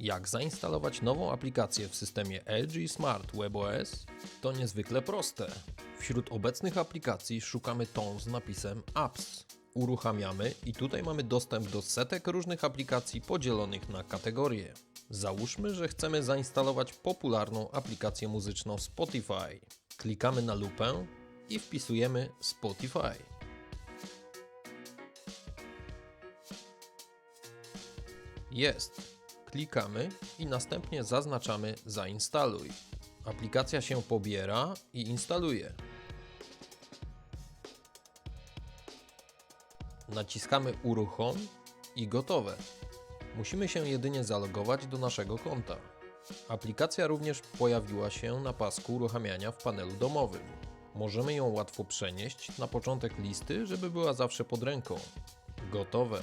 Jak zainstalować nową aplikację w systemie LG Smart WebOS? To niezwykle proste. Wśród obecnych aplikacji szukamy tą z napisem Apps. Uruchamiamy i tutaj mamy dostęp do setek różnych aplikacji podzielonych na kategorie. Załóżmy, że chcemy zainstalować popularną aplikację muzyczną Spotify. Klikamy na lupę i wpisujemy Spotify. Jest. Klikamy i następnie zaznaczamy Zainstaluj. Aplikacja się pobiera i instaluje. Naciskamy Uruchom i gotowe. Musimy się jedynie zalogować do naszego konta. Aplikacja również pojawiła się na pasku uruchamiania w panelu domowym. Możemy ją łatwo przenieść na początek listy, żeby była zawsze pod ręką. Gotowe.